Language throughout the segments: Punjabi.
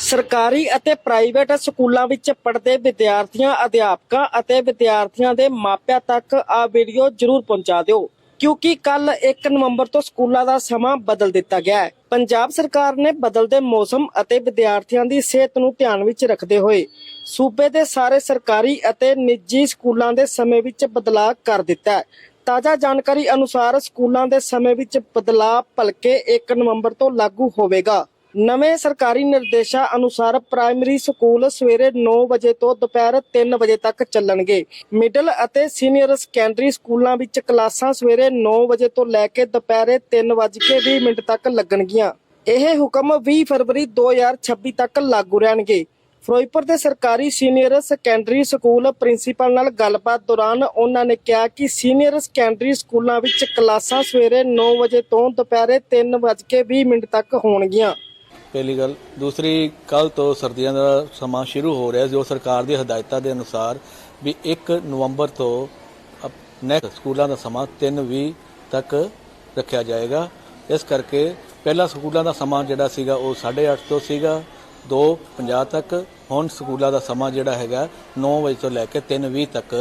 ਸਰਕਾਰੀ ਅਤੇ ਪ੍ਰਾਈਵੇਟ ਸਕੂਲਾਂ ਵਿੱਚ ਪੜ੍ਹਦੇ ਵਿਦਿਆਰਥੀਆਂ, ਅਧਿਆਪਕਾਂ ਅਤੇ ਵਿਦਿਆਰਥੀਆਂ ਦੇ ਮਾਪਿਆਂ ਤੱਕ ਆ ਵੀਡੀਓ ਜ਼ਰੂਰ ਪਹੁੰਚਾ ਦਿਓ, ਕਿਉਂਕਿ ਕੱਲ 1 ਨਵੰਬਰ ਤੋਂ ਸਕੂਲਾਂ ਦਾ ਸਮਾਂ ਬਦਲ ਦਿੱਤਾ ਗਿਆ ਹੈ। ਪੰਜਾਬ ਸਰਕਾਰ ਨੇ ਬਦਲਦੇ ਮੌਸਮ ਅਤੇ ਵਿਦਿਆਰਥੀਆਂ ਦੀ ਸਿਹਤ ਨੂੰ ਧਿਆਨ ਵਿੱਚ ਰੱਖਦੇ ਹੋਏ ਸੂਬੇ ਦੇ ਸਾਰੇ ਸਰਕਾਰੀ ਅਤੇ ਨਿੱਜੀ ਸਕੂਲਾਂ ਦੇ ਸਮੇਂ ਵਿੱਚ ਬਦਲਾਅ ਕਰ ਦਿੱਤਾ ਹੈ। ਤਾਜ਼ਾ ਜਾਣਕਾਰੀ ਅਨੁਸਾਰ ਸਕੂਲਾਂ ਦੇ ਸਮੇਂ ਵਿੱਚ ਬਦਲਾਅ ਭਲਕੇ 1 ਨਵੰਬਰ ਤੋਂ ਲਾਗੂ ਹੋਵੇਗਾ। ਨਵੇਂ ਸਰਕਾਰੀ ਨਿਰਦੇਸ਼ਾਂ ਅਨੁਸਾਰ ਪ੍ਰਾਇਮਰੀ ਸਕੂਲ ਸਵੇਰੇ 9 ਵਜੇ ਤੋਂ ਦੁਪਹਿਰ 3 ਵਜੇ ਤੱਕ ਚੱਲਣਗੇ। ਮਿਡਲ ਅਤੇ ਸੀਨੀਅਰ ਸੈਕੰਡਰੀ ਸਕੂਲਾਂ ਵਿੱਚ ਕਲਾਸਾਂ ਸਵੇਰੇ 9 ਵਜੇ ਤੋਂ ਲੈ ਕੇ ਦੁਪਹਿਰੇ 3:20 ਮਿੰਟ ਤੱਕ ਲੱਗਣਗੀਆਂ। ਇਹ ਹੁਕਮ 20 ਫਰਵਰੀ 2026 ਤੱਕ ਲਾਗੂ ਰਹਿਣਗੇ। ਫਿਰੋਜ਼ਪੁਰ ਦੇ ਸਰਕਾਰੀ ਸੀਨੀਅਰ ਸੈਕੰਡਰੀ ਸਕੂਲ ਪ੍ਰਿੰਸੀਪਲ ਨਾਲ ਗੱਲਬਾਤ ਦੌਰਾਨ ਉਹਨਾਂ ਨੇ ਕਿਹਾ ਕਿ ਸੀਨੀਅਰ ਸੈਕੰਡਰੀ ਸਕੂਲਾਂ ਵਿੱਚ ਕਲਾਸਾਂ ਸਵੇਰੇ 9 ਵਜੇ ਤੋਂ ਦੁਪਹਿਰੇ 3:20 ਮਿੰਟ ਤੱਕ ਹੋਣਗੀਆਂ। ਪਹਿਲੀ ਗੱਲ। ਦੂਸਰੀ ਕੱਲ ਤੋਂ ਸਰਦੀਆਂ ਦਾ ਸਮਾਂ ਸ਼ੁਰੂ ਹੋ ਰਿਹਾ ਜੋ ਸਰਕਾਰ ਦੀ ਹਦਾਇਤਾਂ ਦੇ ਅਨੁਸਾਰ ਵੀ 1 ਨਵੰਬਰ ਤੋਂ ਨੈਕਸਟ ਸਕੂਲਾਂ ਦਾ ਸਮਾਂ 3:20 ਤੱਕ ਰੱਖਿਆ ਜਾਏਗਾ। ਇਸ ਕਰਕੇ ਪਹਿਲਾ ਸਕੂਲਾਂ ਦਾ ਸਮਾਂ ਜਿਹੜਾ ਸੀਗਾ ਉਹ 8:30 ਤੋਂ ਸੀਗਾ। 2:50 ਤੱਕ ਹੁਣ ਸਕੂਲਾਂ ਦਾ ਸਮਾਂ ਜਿਹੜਾ ਹੈਗਾ 9 ਵਜੇ ਤੋਂ ਲੈ ਕੇ 3:20 ਤੱਕ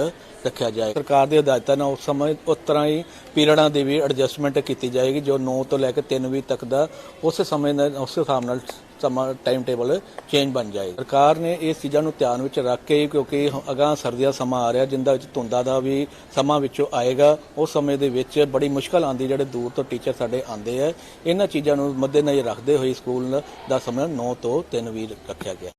ਰੱਖਿਆ ਜਾਏਗਾ ਸਰਕਾਰ ਦੀ ਹਦਾਇਤਾਂ ਨਾਲ ਉਸ ਸਮੇਂ ਉਸ ਤਰ੍ਹਾਂ ਹੀ ਪੀਰੀਅਡਾਂ ਦੀ ਵੀ ਐਡਜਸਟਮੈਂਟ ਕੀਤੀ ਜਾਏਗੀ, ਜੋ 9 ਤੋਂ ਲੈ ਕੇ 3:20 ਤੱਕ ਦਾ ਉਸ ਸਮੇਂ ਨਾਲ, ਉਸ ਹਿਸਾਬ ਨਾਲ ਸਮਾਂ ਟਾਈਮ ਟੇਬਲ ਚੇਂਜ ਬਣ ਜਾਏ। ਸਰਕਾਰ ਨੇ ਇਸ ਚੀਜ਼ਾਂ ਨੂੰ ਧਿਆਨ ਵਿੱਚ ਰੱਖ ਕੇ ਹੀ, ਕਿਉਂਕਿ ਅਗਾਂਹ ਸਰਦੀਆਂ ਸਮਾਂ ਆ ਰਿਹਾ, ਜਿੰਦਾ ਵਿੱਚ ਧੁੰਦਾਂ ਦਾ ਵੀ ਸਮਾਂ ਵਿੱਚੋਂ ਆਏਗਾ, ਉਸ ਸਮੇਂ ਦੇ ਵਿੱਚ ਬੜੀ ਮੁਸ਼ਕਲ ਆਂਦੀ ਜਿਹੜੇ ਦੂਰ ਤੋਂ ਟੀਚਰ ਸਾਡੇ ਆਂਦੇ ਆ, ਇਹਨਾਂ ਚੀਜ਼ਾਂ ਨੂੰ ਮੱਦੇਨਜ਼ਰ ਰੱਖਦੇ ਹੋਏ ਸਕੂਲ ਦਾ ਸਮਾਂ 9 ਤੋਂ 3:20 ਰੱਖਿਆ ਗਿਆ।